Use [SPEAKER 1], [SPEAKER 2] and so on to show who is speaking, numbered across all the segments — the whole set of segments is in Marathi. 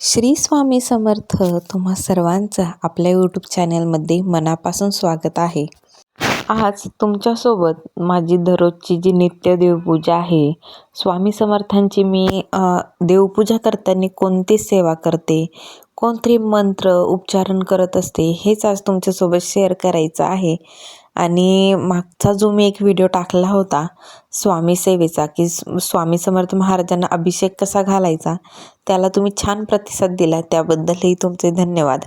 [SPEAKER 1] श्री स्वामी समर्थ तुम्हा सर्वांचं आपल्या यूट्यूब चॅनलमध्ये मनापासून स्वागत आहे. आज तुमच्यासोबत माझी दररोजची जी नित्य देवपूजा आहे स्वामी समर्थांची मी देवपूजा करताना कोणती सेवा करते कोणते मंत्र उच्चारण करत असते हेच आज तुमच्यासोबत शेअर करायचं आहे. आणि मागचा जो मी एक व्हिडिओ टाकला होता स्वामी सेवेचा की स्वामी समर्थ महाराजांना अभिषेक कसा घालायचा त्याला तुम्ही छान प्रतिसाद दिला त्याबद्दलही तुमचे धन्यवाद.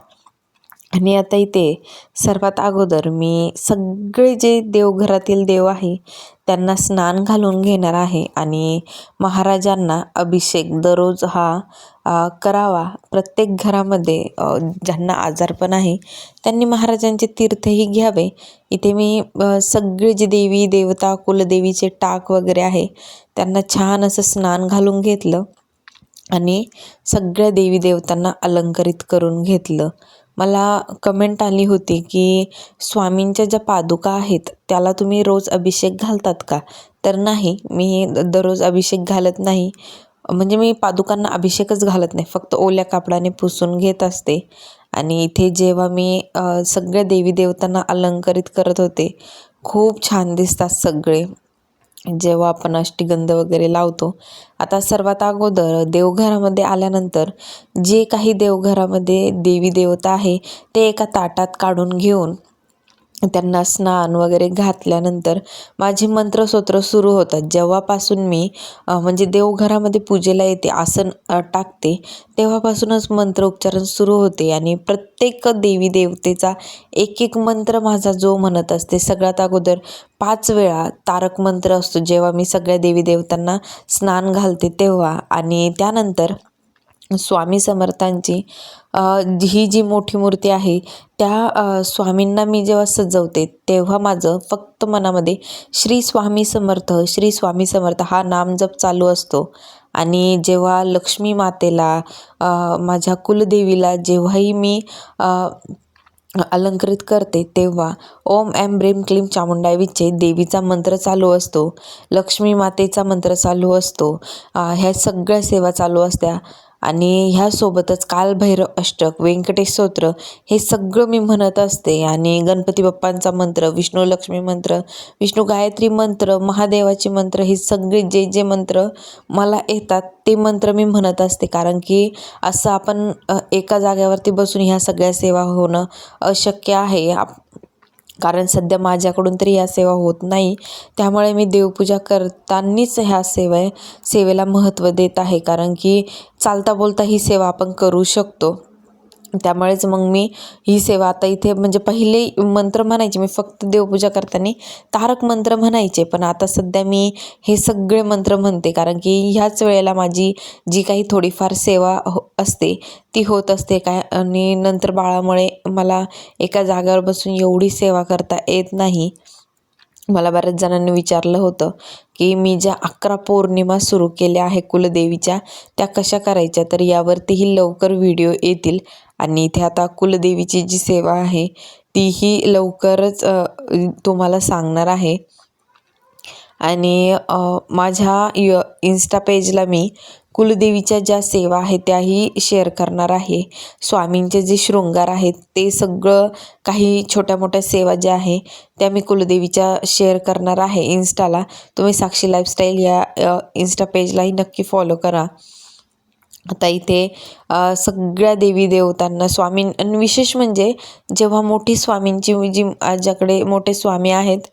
[SPEAKER 1] आणि आता इथे सर्वात अगोदर मी सगळे जे देवघरातील देव आहे त्यांना स्नान घालून घेणार आहे आणि महाराजांना अभिषेक दररोज हा करावा. प्रत्येक घरामध्ये ज्यांना आजारपण आहे त्यांनी महाराजांचे तीर्थही घ्यावे. इथे मी सगळे जे देवी देवता कुलदेवीचे टाक वगैरे आहे त्यांना छान असं स्नान घालून घेतलं आणि सगळ्या देवी देवतांना अलंकरित करून घेतलं. मला कमेंट आली होती की स्वामींच्या ज्या पादुका आहेत त्याला तुम्ही रोज अभिषेक घालतात का? तर नाही मी द- दररोज अभिषेक घालत नाही. म्हणजे मी पादुकांना अभिषेकच घालत नाही फक्त ओल्या कापडाने पुसून घेत असते. आणि इथे जेव्हा मी सगळ्या देवी देवतांना अलंकरित करत होते खूप छान दिसतात सगळे. जेव्हा आपण अष्टगंध वगैरे लावतो आता सर्वात अगोदर देवघरामध्ये आल्यानंतर जे काही देवघरामध्ये देवी देवता आहे ते एका ताटात काढून घेऊन त्यांना स्नान वगैरे घातल्यानंतर माझी मंत्रस्तोत्र सुरू होतात. जेव्हापासून मी म्हणजे देवघरामध्ये पूजेला येते आसन टाकते तेव्हापासूनच मंत्र उच्चारण सुरू होते आणि प्रत्येक देवी देवतेचा एक एक मंत्र माझा जो म्हणत असते सगळ्यात अगोदर पाच वेळा तारक मंत्र असतो. जेव्हा मी सगळ्या देवी देवतांना स्नान घालते तेव्हा आणि त्यानंतर स्वामी समर्थांची ही जी मोठी मूर्ती आहे त्या स्वामींना मी जेव्हा सजवते तेव्हा माझं फक्त मनामध्ये श्री स्वामी समर्थ श्री स्वामी समर्थ हा नामजप चालू असतो. आणि जेव्हा लक्ष्मी मातेला माझ्या कुलदेवीला जेव्हाही मी अलंकृत करते तेव्हा ओम एम ब्रेम क्लीम चामुंडाय विचे देवीचा मंत्र चालू असतो. लक्ष्मी मातेचा मंत्र चालू असतो. ह्या सगळ्या सेवा चालू असत्या. आणि ह्यासोबतच कालभैरव अष्टक व्यंकटेश स्तोत्र हे सगळं मी म्हणत असते. आणि गणपती बाप्पांचा मंत्र विष्णू लक्ष्मी मंत्र विष्णू गायत्री मंत्र महादेवाचे मंत्र हे सगळे जे जे मंत्र मला येतात ते मंत्र मी म्हणत असते. कारण की असं आपण एका जाग्यावरती बसून ह्या सगळ्या सेवा होणं अशक्य आहे. आप कारण सध्या माझ्याकडून तरी ह्या सेवा होत नाही. त्यामुळे मी देवपूजा करतानाच ह्या सेवा सेवेला महत्त्व देत आहे. कारण की चालता बोलता ही सेवा आपण करू शकतो. त्यामुळेच मग मी ही सेवा आता इथे म्हणजे पहिले मंत्र म्हणायचे मी फक्त देवपूजा करताना तारक मंत्र म्हणायचे पण आता सध्या मी हे सगळे मंत्र म्हणते कारण की ह्याच वेळेला माझी जी काही थोडीफार सेवा हो असते ती होत असते. काय आणि नंतर बाळामुळे मला एका जागेवर बसून एवढी सेवा करता येत नाही. मला बऱ्याच जणांनी विचारलं होतं की मी ज्या अकरा पौर्णिमा सुरू केल्या आहे कुलदेवीच्या त्या कशा करायच्या? तर यावरतीही लवकर व्हिडिओ येतील. आणि इथे आता कुलदेवीची जी सेवा आहे तीही लवकरच तुम्हाला सांगणार आहे. आणि माझ्या य इन्स्टा पेजला मी कुलदेवीच्या ज्या सेवा आहेत त्याही शेअर करणार आहे. स्वामींचे जे शृंगार आहेत ते सगळं काही छोट्या मोठ्या सेवा ज्या आहे त्या मी कुलदेवीच्या शेअर करणार आहे इन्स्टाला तुम्ही साक्षी लाईफस्टाईल या इन्स्टा पेजलाही नक्की फॉलो करा. आता इथे सगळ्या देवी देवतांना स्वामी आणि विशेष म्हणजे जेव्हा मोठी स्वामींची जी माझ्याकडे मोठे स्वामी आहेत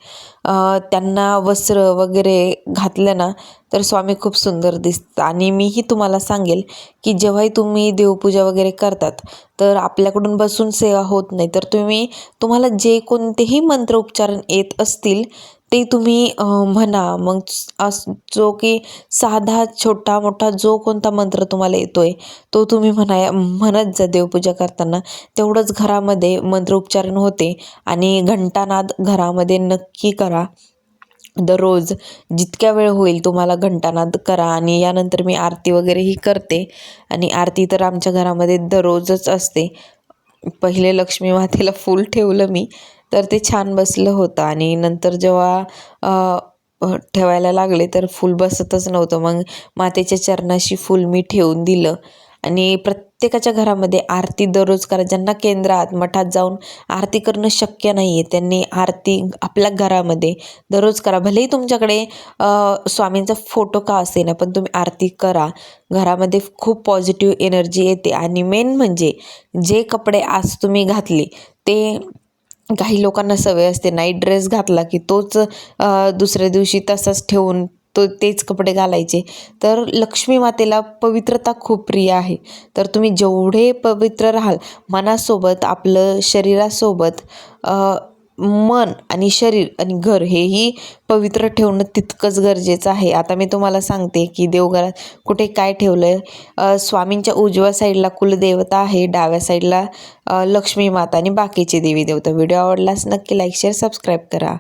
[SPEAKER 1] त्यांना वस्त्र वगैरे घातलं ना तर स्वामी खूप सुंदर दिसतात. आणि मीही तुम्हाला सांगेल की जेव्हाही तुम्ही देवपूजा वगैरे करतात तर आपल्याकडून बसून सेवा होत नाही. तर तुम्ही तुम्हाला जे कोणतेही मंत्र उच्चारण येत असतील ते तुम्ही म्हणा. मग अस जो की साधा छोटा मोठा जो कोणता मंत्र तुम्हाला येतोय तो तुम्ही म्हणा म्हणत जा देवपूजा करताना. तेवढंच घरामध्ये मंत्र उच्चारण होते आणि घंटानाद घरामध्ये नक्की करा. दररोज जितक्या वेळ होईल तुम्हाला घंटानाद करा आणि यानंतर मी आरती वगैरेही करते. आणि आरती तर आमच्या घरामध्ये दररोजच असते. पहिले लक्ष्मी मातेला फूल ठेवलं मी. तर ते छान बसलं होतं. आणि नंतर जेव्हा ठेवायला लागले तर फूल बसतच नव्हतं. मग मातेच्या चरणाशी फूल मी ठेवून दिलं. आणि प्रत्येकाच्या घरामध्ये आरती दररोज करा ज्यांना केंद्रात मठात जाऊन आरती करणं शक्य नाही आहे त्यांनी आरती आपल्या घरामध्ये दररोज करा. भलेही तुमच्याकडे स्वामींचा फोटो का असे ना पण तुम्ही आरती करा. घरामध्ये खूप पॉझिटिव्ह एनर्जी येते. आणि मेन म्हणजे जे कपडे आज तुम्ही घातले ते काही लोकांना सवय असते. नाईट ड्रेस घातला की तोच दुसऱ्या दिवशी तसाच ठेवून तो तेच कपडे घालायचे. तर लक्ष्मी मातेला पवित्रता खूप प्रिय आहे. तर तुम्ही जेवढे पवित्र राहाल मनासोबत आपलं शरीरासोबत मन आणि शरीर आणि घर हेही पवित्र ठेवणं तितकंच गरजेचं आहे. आता मी तुम्हाला सांगते की देवघरात कुठे काय ठेवलं आहे स्वामींच्या उजव्या साईडला कुलदेवता आहे डाव्या साईडला लक्ष्मी माता आणि बाकीचे देवी देवता. व्हिडिओ आवडलास नक्की लाईक शेअर सबस्क्राईब करा.